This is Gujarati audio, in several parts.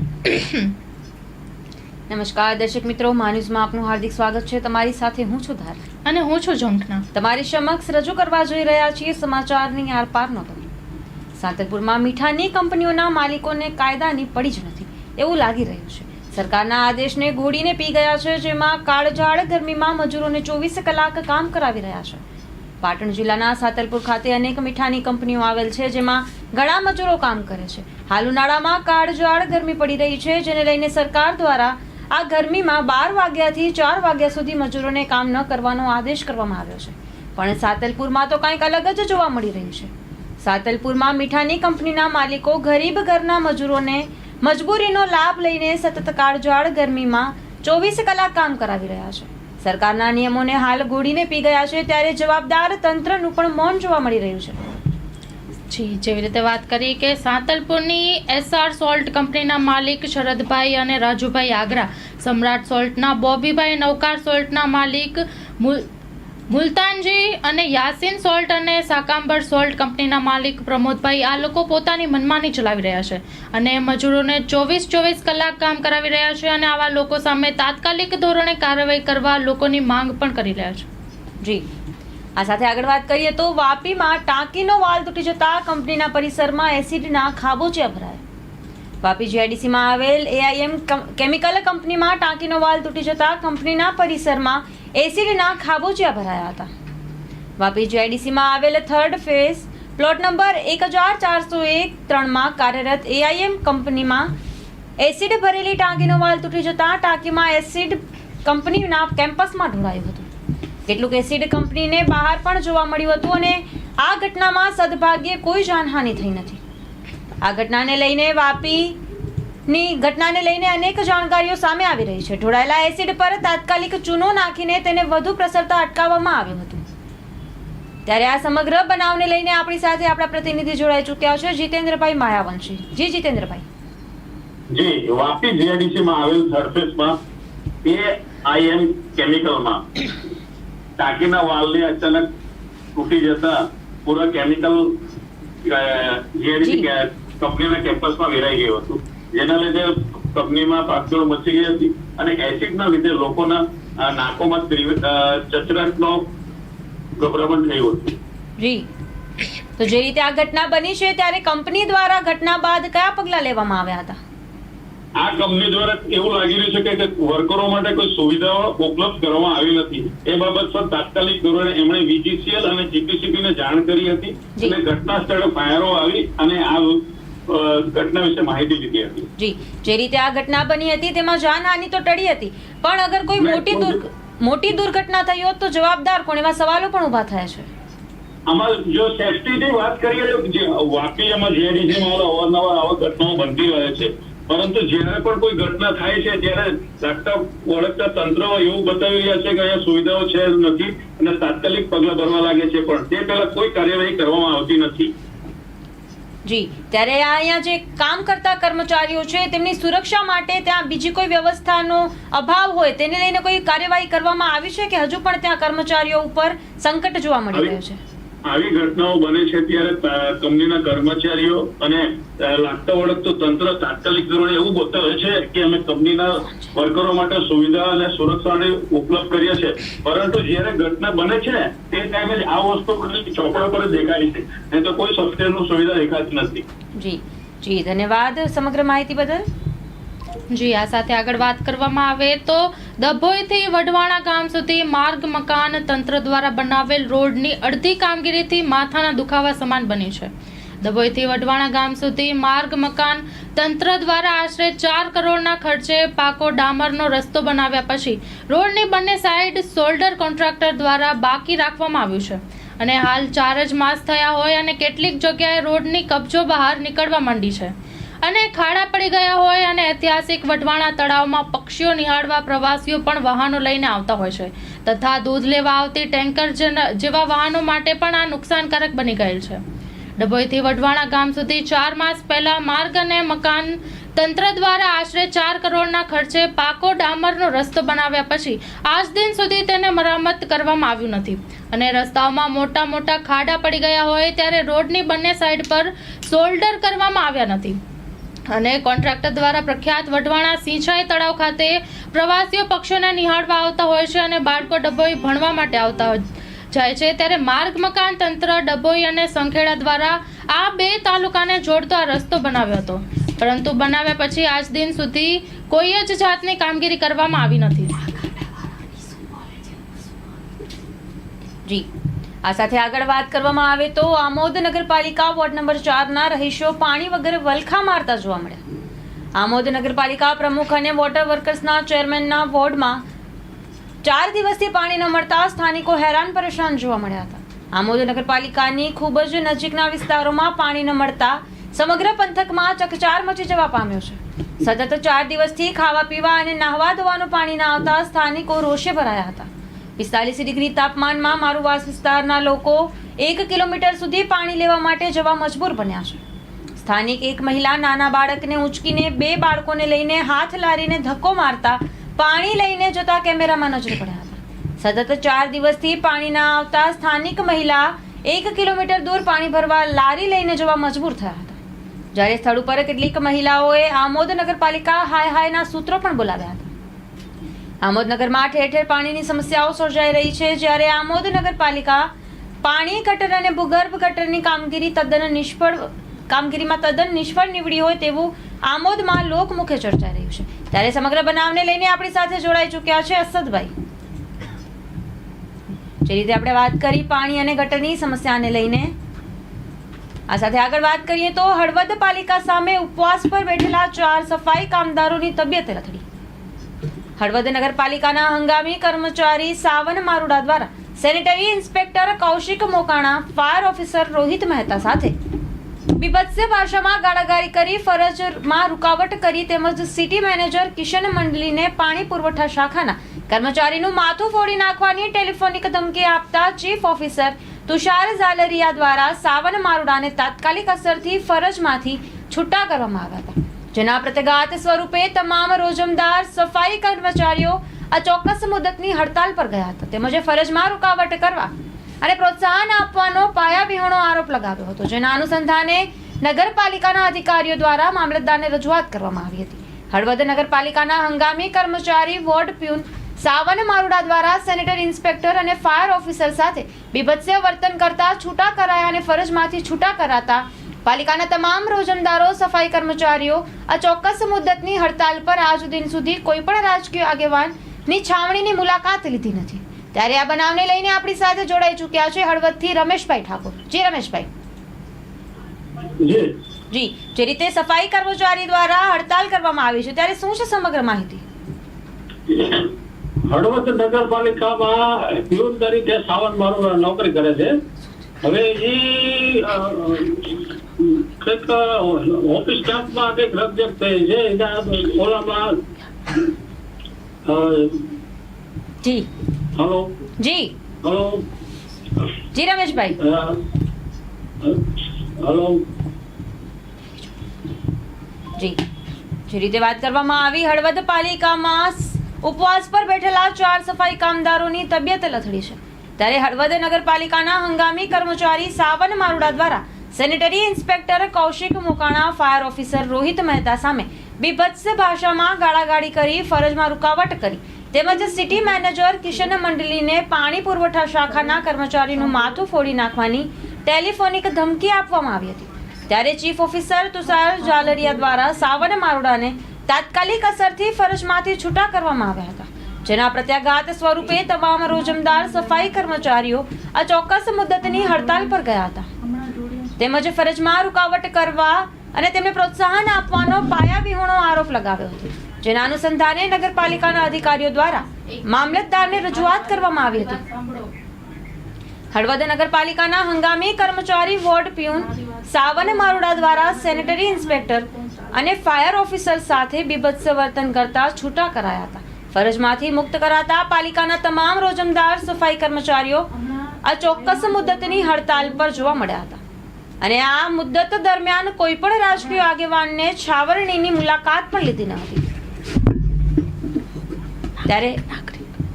નમસ્કાર દર્શક મિત્રો. માન્યુઝમાં આપનું હાર્દિક સ્વાગત છે. તમારી સાથે હું છું ધાર. અને હું છું ઝંખના તમારી સમક્ષ રજૂ કરવા જઈ રહ્યા છીએ સમાચારની આરપારનો નોંધો સાંતલપુરમાં મીઠાની કંપનીઓના માલિકોને કાયદાની પડી જ નથી. એવું લાગી રહ્યું છે. સરકારના આદેશને ઘોડીને પી ગયા છે જેમાં કાળઝાળ ગરમીમાં મજૂરોને ચોવીસ કલાક કામ કરાવી રહ્યા છે. પાટણ જિલ્લાના સાતલપુર ખાતે અનેક મીઠાની કંપનીઓ આવેલ છે જેમાં ઘણા મજૂરો કામ કરે છે. હાલ ઉનાળામાં કાળજાળ ગરમી પડી રહી છે, જેને લઈને સરકાર દ્વારા આ ગરમીમાં બાર વાગ્યાથી ચાર વાગ્યા સુધી મજૂરોને કામ ન કરવાનો આદેશ કરવામાં આવ્યો છે. પણ સાતલપુરમાં તો કંઈક અલગ જ જોવા મળી રહ્યું છે. સાતલપુરમાં મીઠાની કંપનીના માલિકો ગરીબ ઘરના મજૂરોને મજબૂરીનો લાભ લઈને સતત કાળજાળ ગરમીમાં ચોવીસ કલાક કામ કરાવી રહ્યા છે. સરકારના નિયમોને હાલ ગોળીને પી ગયા છે, ત્યારે જવાબદાર તંત્રનું પણ મૌન જોવા મળી રહ્યું છે. જી, જેવી રીતે વાત કરી કે સાંતલપુરની એસઆર સોલ્ટ કંપનીના માલિક શરદભાઈ અને રાજુભાઈ આગ્રા, સમ્રાટ સોલ્ટના બોબીભાઈ, નૌકાર સોલ્ટના માલિક મુલ- મુલતાનજી અને યાસીન સોલ્ટ અને સાકાંબર સોલ્ટ કંપનીના માલિક પ્રમોદભાઈ, આ લોકો પોતાની મનમાની ચલાવી રહ્યા છે અને મજૂરોને ચોવીસ ચોવીસ કલાક કામ કરાવી રહ્યા છે અને આવા લોકો સામે તાત્કાલિક ધોરણે કાર્યવાહી કરવા લોકોની માંગ પણ કરી રહ્યા છે. જી. આ સાથે આગળ વાત કરીએ તો વાપીમાં ટાંકીનો વાલ તૂટી જતા કંપનીના પરિસરમાં એસિડના ખાબોચિયા ભરાયા. વાપી જીઆઈડીસીમાં આવેલ એઆઈએમ કેમિકલ કંપનીમાં ટાંકીનો વાલ તૂટી જતા કંપનીના પરિસરમાં એસિડના ખાબોચિયા ભરાયા હતા. વાપી જીઆઈડીસીમાં આવેલ થર્ડ ફેઝ પ્લોટ નંબર એક હજાર ચારસો એક ત્રણમાં કાર્યરત એઆઈએમ કંપનીમાં એસિડ ભરેલી ટાંકીનો વાલ તૂટી જતા ટાંકીમાં એસિડ કંપનીના કેમ્પસમાં ઢોળાયું હતું. કેટલુંક એસિડ કંપનીને બહાર પણ જોવા મળ્યું હતું અને આ ઘટનામાં સદભાગ્યે કોઈ જાનહાનિ થઈ નથી. આ ઘટનાને લઈને વાપીની ઘટનાને લઈને અનેક જાણકારીઓ સામે આવી રહી છે. ઢોળાયેલા એસિડ પર તાત્કાલિક ચૂનો નાખીને તેને વધુ પ્રસરતા અટકાવવામાં આવ્યું હતું. ત્યારે આ સમગ્ર બનાવને લઈને આપણી સાથે આપણા પ્રતિનિધિ જોડાઈ ચૂક્યા છે જીતેન્દ્રભાઈ માયાવંશી. જી જીતેન્દ્રભાઈ. જી, વાપી જીઆઈડીસી માં આવેલ સરફેસમાં એઆઈએમ કેમિકલમાં ટાંકીના વાલને અચાનક તૂટી જતા પૂરા કેમિકલ કંપનીના કેમ્પસમાં વેરાઈ ગયું હતું. જેના લીધે કંપનીમાં ભાગદોડ મચી ગઈ હતી અને એસિડના લીધે લોકોના નાકોમાં ચચરાટનો ગભરામણ થયું હતું. જી. તો જે રીતે આ ઘટના બની છે ત્યારે કંપની દ્વારા ઘટના બાદ કયા પગલાં લેવામાં આવ્યા હતા? આ કંપની દ્વારા એવું લાગી રહ્યું છે કે વર્કરો માટે કોઈ સુવિધાઓ ઉપલબ્ધ કરવામાં આવી નથી. એ બાબત પર તાત્કાલિક ધોરણે એમણે વીજીસીએલ અને જીપીસીબી ને જાણ કરી હતી અને ઘટના સ્થળે ફાયરો આવી અને આ ઘટના વિશે માહિતી લીધી હતી. જી. જે રીતે આ ઘટના બની હતી તેમાં જાનહાનિ તો ટળી હતી. પણ અગર કોઈ મોટી મોટી દુર્ઘટના થઈ હોત તો જવાબદાર કોણ? એવા સવાલો પણ ઊભા થયા છે. આમાં જો સેફટીની વાત કરીએ તો જે વાપી એમાં જીઆઈડીસીમાં અવારનવાર આવા ઘટનાઓ બનતી રહે છે. પરંતુ જ્યારે પણ કોઈ ઘટના થાય છે ત્યારે લાગતા ઓળખતા તંત્ર એવું બતાવી રહ્યા છે કે અહીંયા સુવિધાઓ છે નથી અને તાત્કાલિક પગલા ભરવા લાગે છે પણ તે પહેલા કોઈ કાર્યવાહી કરવામાં આવતી નથી. જી ત્યારે આ અહીંયા જે કામ કરતા કર્મચારીઓ છે તેમની સુરક્ષા માટે ત્યાં બીજી કોઈ વ્યવસ્થાનો અભાવ હોય તેને લઈને કોઈ કાર્યવાહી કરવામાં આવી છે કે હજુ પણ ત્યાં કર્મચારીઓ ઉપર સંકટ જોવા મળી રહ્યું છે? આવી ઘટનાઓ બને છે ત્યારે કંપનીના કર્મચારીઓ અને લાગતા વળગતું તંત્ર તાત્કાલિક ધોરણે એવું બતાવે છે કે અમે કંપનીના વર્કરો માટે સુવિધા અને સુરક્ષાને ઉપલબ્ધ કરીએ છે. પરંતુ જ્યારે ઘટના બને છે ને તે ટાઈમે આ વસ્તુ ચોપડા પર દેખાય છે. નહીં તો કોઈ સબસ્ટેન્સનું સુવિધા દેખાતી નથી. જી જી, ધન્યવાદ સમગ્ર માહિતી બદલ. જી, આ સાથે આગળ વાત કરવામાં આવે તો દભોઈથી વઢવાણા ગામ સુધી માર્ગ મકાન તંત્ર દ્વારા બનાવેલ રોડની અડધી કામગીરીથી માથાના દુખાવા સમાન બની છે. દભોઈથી વઢવાણા ગામ સુધી માર્ગ મકાન તંત્ર દ્વારા આશરે ચાર કરોડના ખર્ચે પાકો ડામરનો રસ્તો બનાવ્યા પછી રોડની બંને સાઈડ શોલ્ડર કોન્ટ્રાક્ટર દ્વારા બાકી રાખવામાં આવ્યું છે. અને હાલ ચાર જ માસ થયા હોય અને કેટલીક જગ્યાએ રોડની કબજો બહાર નીકળવા માંડી છે. અને ખાડા પડી ગયા હોય અને ઐતિહાસિક વઢવાણા તળાવમાં પક્ષીઓ નિહાળવા પ્રવાસીઓ પણ વાહનો લઈને આવતા હોય છે. તથા દૂધ લેવા આવતી ટેન્કર જેવા વાહનો માટે પણ આ નુકસાનકારક બની ગયેલ છે. ડભોઈથી વઢવાણા ગામ સુધી ચાર માસ પહેલા માર્ગ અને મકાન તંત્ર દ્વારા આશરે ચાર કરોડના ખર્ચે પાકો ડામરનો રસ્તો બનાવ્યા પછી આજ દિન સુધી તેને મરામત કરવામાં આવ્યું નથી. અને રસ્તાઓમાં મોટા મોટા ખાડા પડી ગયા હોય ત્યારે રોડની બંને સાઈડ પર સોલ્ડર કરવામાં આવ્યા નથી. અને કોન્ટ્રાક્ટર દ્વારા પ્રખ્યાત વઢવાણા સિંચાઈ તળાવ ખાતે પ્રવાસીઓ પક્ષીઓને નિહાળવા આવતા હોય છે અને બાળકો ડભોઈ ભણવા માટે આવતા જાય છે. ત્યારે માર્ગ મકાન તંત્ર, ડભોઈ અને સંખેડા દ્વારા આ બે તાલુકાને જોડતો આ રસ્તો બનાવ્યો હતો. પરંતુ બનાવ્યા પછી આજ દિન સુધી કોઈ જ જાતની કામગીરી કરવામાં આવી નથી. જી. આ સાથે આગળ વાત કરવામાં આવે તો આમોદ નગરપાલિકા વોર્ડ નંબર ચારના રહીશો પાણી વગર વલખા મારતા જોવા મળ્યા. આમોદ નગરપાલિકા પ્રમુખ અને વોટર વર્કર્સના ચેરમેનના વોર્ડમાં ચાર દિવસથી પાણી ન મળતા સ્થાનિકો હેરાન પરેશાન જોવા મળ્યા હતા. આમોદ નગરપાલિકાની ખૂબ જ નજીકના વિસ્તારોમાં પાણી ન મળતા સમગ્ર પંથકમાં ચકચાર મચી જવા પામ્યો છે. સતત ચાર દિવસથી ખાવા પીવા અને નાહવા ધોવાનું પાણી ના આવતા સ્થાનિકો રોષે ભરાયા હતા. પિસ્તાલીસ ડિગ્રી તાપમાનમાં મારુવાસ વિસ્તારના લોકો એક કિલોમીટર સુધી પાણી લેવા માટે જવા મજબૂર બન્યા છે. સ્થાનિક એક મહિલા નાના બાળકને ઉંચકીને બે બાળકોને લઈને હાથ લારીને ધક્કો મારતા પાણી લઈને જતા કેમેરામાં નજર પડ્યા હતા. સતત ચાર દિવસથી પાણી ના આવતા સ્થાનિક મહિલા એક કિલોમીટર દૂર પાણી ભરવા લારી લઈને જવા મજબૂર થયા હતા. જ્યારે સ્થળ ઉપર કેટલીક મહિલાઓએ આમોદ નગરપાલિકા હાય હાયના સૂત્રો પણ બોલાવ્યા હતા. આમોદ નગરમાં ઠેર ઠેર પાણીની સમસ્યાઓ સર્જાઈ રહી છે. જ્યારે આમોદ નગરપાલિકા પાણી ગટર અને ભૂગર્ભ ગટરની કામગીરી તદ્દન નિષ્ફળ, કામગીરીમાં તદ્દન નિષ્ફળ નીવડી હોય તેવું આમોદમાં લોકમુખે ચર્ચાઈ રહ્યું છે. ત્યારે સમગ્ર બનાવને લઈને આપણી સાથે જોડાઈ ચૂક્યા છે અસદભાઈ. જે રીતે આપણે વાત કરી પાણી અને ગટરની સમસ્યાને લઈને, આ સાથે આગળ વાત કરીએ તો હળવદ પાલિકા સામે ઉપવાસ પર બેઠેલા ચાર સફાઈ કામદારોની તબિયત લથડી હળવદ નગરપાલિકાના હંગામી કર્મચારી સાવન મારુડા દ્વારા sanitary inspector Kaushik Mokana, fire officer Rohit Mehta સાથે. બીભત્સ ભાષામાં ગાળાગાળી કરી ફરજમાં રૂકાવટ કરી તેમજ સિટી મેનેજર કિશન મંડલીને પાણી પુરવઠા શાખાના કર્મચારીનું માથું ફોડી નાખવાની ટેલિફોનિક ધમકી આપતા ચીફ ઓફિસર તુષાર ઝાલરિયા દ્વારા સાવન મારુડાને તાત્કાલિક અસરથી ફરજમાંથી છૂટા કરવામાં આવ્યા હતા. જેના પ્રતિઘાત સ્વરૂપે તમામ રોજમદાર સફાઈ કર્મચારીઓ આ ચોક્કસ મુદતની હડતાલ પર ગયા હતા. તેમજ ફરજમાં રૂકાવટ કરવા અને પ્રોત્સાહન આપવાનો પાયાવિહોણો આરોપ લગાવ્યો હતો, જેના અનુસંધાને નગરપાલિકાના અધિકારીઓ દ્વારા મામલતદારને રજૂઆત કરવામાં આવી હતી. હળવદ નગરપાલિકાના હંગામી કર્મચારી વોર્ડ પ્યુન સાવન મારુડા દ્વારા સેનેટરી ઇન્સ્પેક્ટર અને ફાયર ઓફિસર સાથે બીભત્સ્ય વર્તન કરતા છૂટા કરાયા અને ફરજમાંથી છૂટા કરાતા પાલિકાના તમામ રોજમદારો સફાઈ કર્મચારીઓ આ ચોક્કસ મુદ્દતની હડતાલ પર આજ દિન સુધી કોઈ પણ રાજકીય આગેવાનની છાવણીની મુલાકાત લીધી નથી. ત્યારે આ બનાવને લઈને આપણી સાથે જોડાઈ ચૂક્યા છે હળવદથી રમેશભાઈ ઠાકોર. જી રમેશભાઈ. જી. જી રીતે સફાઈ કર્મચારી દ્વારા હડતાલ કરવામાં આવી છે ત્યારે શું છે સમગ્ર માહિતી? હળવદ નગરપાલિકામાં પ્યુન તરીકે સાવન મારું નોકરી કરે છે. હવે એ કંઈક ઓફિસ સ્ટાફમાં કંઈક રકજક થઈ છે ઓલામાં જી. હલો. જી. હલો. જી રમેશભાઈ. હલો. જી. જે રીતે વાત કરવામાં આવી હળવદ પાલિકામાં ઉપવાસ પર બેઠેલા ચાર સફાઈ કામદારોની તબિયત લથડી છે. ત્યારે હળવદ નગરપાલિકાના હંગામી કર્મચારી સાવન મારુડા દ્વારા sanitary inspector Kaushik Mukana fire officer Rohit Mehta સામે બીભત્સ ભાષામાં ગાળાગાળી કરી, ફરજમાં રૂકાવટ કરી. તેમજ સિટી મેનેજર કિશન મંડલીને પાણી પુરવઠા શાખાના કર્મચારીનું માથું ફોડી નાખવાની ટેલિફોનિક ધમકી આપવામાં આવી હતી. ત્યારે ચીફ ઓફિસર તુષાર ઝાલરિયા દ્વારા સાવન મારોડાને તાત્કાલિક અસરથી ફરજમાંથી છૂટા કરવામાં આવ્યા હતા. જેના પ્રત્યાઘાત સ્વરૂપે તમામ રોજમદાર સફાઈ કર્મચારીઓ આ ચોક્કસ મુદ્દતની હડતાલ પર ગયા હતા. તેમજ ફરજમાં રૂકાવટ કરવા અને તેમને પ્રોત્સાહન આપવાનો પાયાવિહોણો આરોપ લગાવ્યો હતો. જેના અનુસંધાને નગરપાલિકાના અધિકારીઓ દ્વારા મામલતદારને રજૂઆત કરવામાં આવી હતી. હળવદ નગરપાલિકાના હંગામી કર્મચારી વોર્ડ પ્યુન સાવન મારુડા દ્વારા સેનેટરી ઇન્સ્પેક્ટર અને ફાયર ઓફિસર સાથે બીભત્સ વર્તન કરતા છૂટા કરાયા હતા. ફરજમાંથી મુક્ત કરાતા પાલિકાના તમામ રોજમદાર સફાઈ કર્મચારીઓ આ ચોક્કસ મુદ્દતની હડતાલ પર જોવા મળ્યા હતા. અને આ મુદ્દત દરમિયાન કોઈ પણ રાજકીય આગેવાનને છાવરણીની મુલાકાત પણ લીધી ન હતી. ત્યારે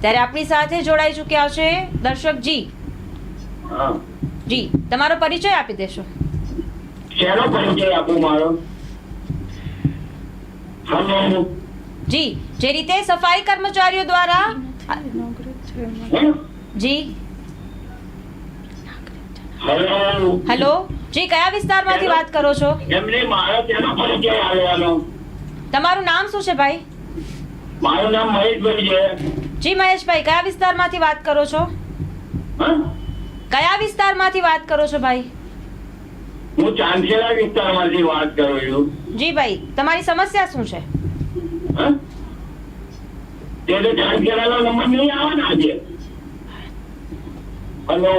ત્યારે આપણી સાથે જોડાઈ ચૂક્યા છે દર્શકજી જી. જી તમારો પરિચય આપી દેશો. શેનો પરિચય આપું મારો? હલો. જી જે રીતે સફાઈ કર્મચારીઓ દ્વારા જી. હલો? જી કયા વિસ્તારમાંથી વાત કરો છો? તમારું નામ શું છે ભાઈ? મારું નામ મહેશભાઈ છે. જી મહેશભાઈ કયા વિસ્તારમાંથી વાત કરો છો? કયા વિસ્તારમાંથી વાત કરો છો ભાઈ? હું ચાંદખેડા વિસ્તારમાંથી વાત કરું છું. જી ભાઈ તમારી સમસ્યા શું છે? હા? તે તો ચાંદખેડાનો નંબર નહીં આવે ને આજે. હલો?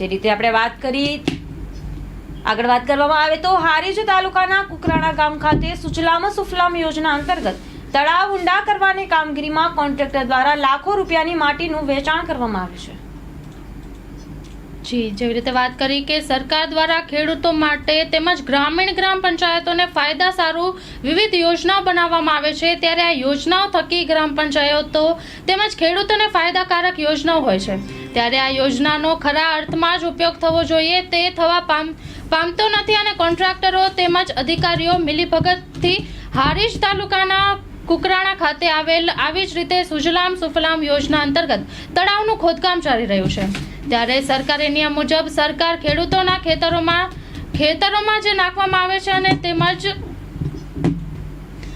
જે રીતે આપણે વાત કરી, આગળ વાત કરવામાં આવે તો હારીજ તાલુકાના કુકરાણા ગામ ખાતે સુચલામ સુફલામ યોજના અંતર્ગત તળાવ ઊંડા કરવાની કામગીરીમાં કોન્ટ્રાક્ટર દ્વારા લાખો રૂપિયાની માટીનું વેચાણ કરવામાં આવ્યું છે. જી, જેવી રીતે વાત કરી કે સરકાર દ્વારા ખેડૂતો માટે તેમજ ગ્રામીણ ગ્રામ પંચાયતોને ફાયદા સારું વિવિધ યોજનાઓ બનાવવામાં આવે છે, ત્યારે આ યોજનાઓ થકી ગ્રામ પંચાયતો તેમજ ખેડૂતોને ફાયદાકારક યોજનાઓ હોય છે. ત્યારે આ યોજનાનો ખરા અર્થમાં જ ઉપયોગ થવો જોઈએ, તે થવા પામ, પામતો નથી અને કોન્ટ્રાક્ટરો તેમજ અધિકારીઓ મિલીભગતથી હારીજ તાલુકાના કુકરાણા ખાતે આવેલ, આવી જ રીતે સુજલામ સુફલામ યોજના અંતર્ગત તળાવનું ખોદકામ ચાલી રહ્યું છે. ત્યારે સરકારી નિયમ મુજબ સરકાર ખેડૂતોના ખેતરોમાં ખેતરોમાં જે નાખવામાં આવે છે અને તેમજ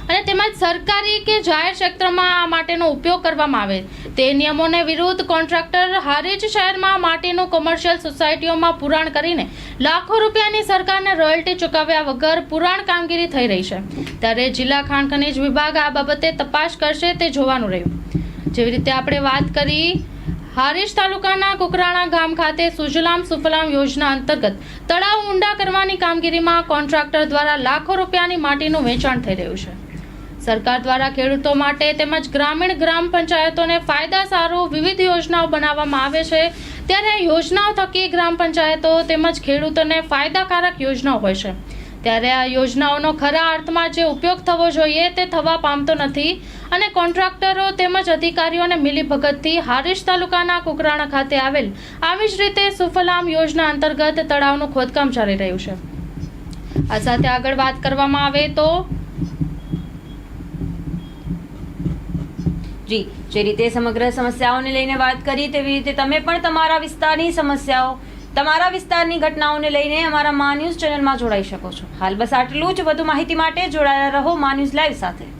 અને તેમજ સરકારી કે જાહેર ક્ષેત્રમાં આ માટેનો ઉપયોગ કરવામાં આવે. તે નિયમોને વિરુદ્ધ કોન્ટ્રાક્ટર હારીજ શહેરમાં માટીનું કોમર્શિયલ સોસાયટીઓમાં પુરાણ કરીને લાખો રૂપિયાની સરકારને રોયલ્ટી ચૂકવ્યા વગર પુરાણ કામગીરી થઈ રહી છે. ત્યારે જિલ્લા ખાણ ખનીજ વિભાગ આ બાબતે તપાસ કરશે તે જોવાનું રહ્યું. જેવી રીતે આપણે વાત કરી, હારીજ તાલુકાના કુકરાણા ગામ ખાતે સુજલામ સુફલામ યોજના અંતર્ગત તળાવ ઊંડા કરવાની કામગીરીમાં કોન્ટ્રાક્ટર દ્વારા લાખો રૂપિયાની માટીનું વેચાણ થઈ રહ્યું છે. સરકાર દ્વારા ખેડૂતો માટે તેમજ ગ્રામીણ ગ્રામ પંચાયતોને ફાયદા સારું વિવિધ યોજનાઓ બનાવવામાં આવે છે. ત્યારે યોજનાઓ થકી ગ્રામ પંચાયતો તેમજ ખેડૂતોને ફાયદાકારક યોજનાઓ હોય છે. ત્યારે આ યોજનાઓનો ખરા અર્થમાં જે ઉપયોગ થવો જોઈએ તે થવા પામતો નથી અને કોન્ટ્રાક્ટરો તેમજ અધિકારીઓને મિલીભગતથી હારીશ તાલુકાના કુકરાણા ખાતે આવેલ આવી જ રીતે સુફલામ યોજના અંતર્ગત તળાવનું ખોદકામ ચાલી રહ્યું છે. આ સાથે આગળ વાત કરવામાં આવે તો જી જે રીતે સમગ્ર સમસ્યાઓને લઈને વાત કરી તેવી રીતે તમે પણ તમારા વિસ્તારની સમસ્યાઓ, તમારા વિસ્તારની ઘટનાઓને લઈને અમારા મા ન્યૂઝ ચેનલમાં જોડાઈ શકો છો. હાલ બસ આટલું જ. વધુ માહિતી માટે જોડાયેલા રહો મા ન્યૂઝ લાઈવ સાથે.